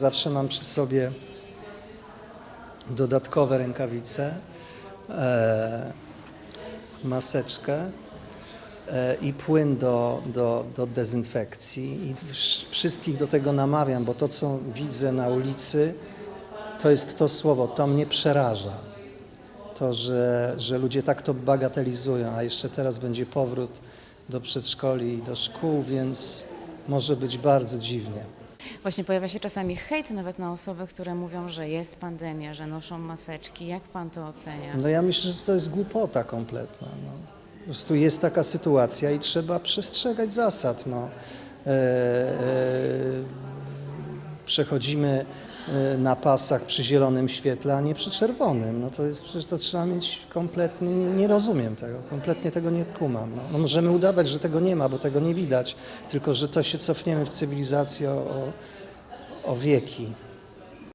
Zawsze mam przy sobie dodatkowe rękawice, e, maseczkę e, i płyn do, do, do dezynfekcji. I wsz- wszystkich do tego namawiam, bo to, co widzę na ulicy, to jest to słowo, to mnie przeraża. To, że, że ludzie tak to bagatelizują, a jeszcze teraz będzie powrót do przedszkoli i do szkół, więc może być bardzo dziwnie. Właśnie pojawia się czasami hejt nawet na osoby, które mówią, że jest pandemia, że noszą maseczki. Jak pan to ocenia? No ja myślę, że to jest głupota kompletna. No. Po prostu jest taka sytuacja i trzeba przestrzegać zasad. No. E, e, przechodzimy e, na pasach przy zielonym świetle, a nie przy czerwonym. No to jest przecież to trzeba mieć kompletnie, nie, nie rozumiem tego, kompletnie tego nie kumam. No. No możemy udawać, że tego nie ma, bo tego nie widać, tylko że to się cofniemy w cywilizację o, o, o wieki.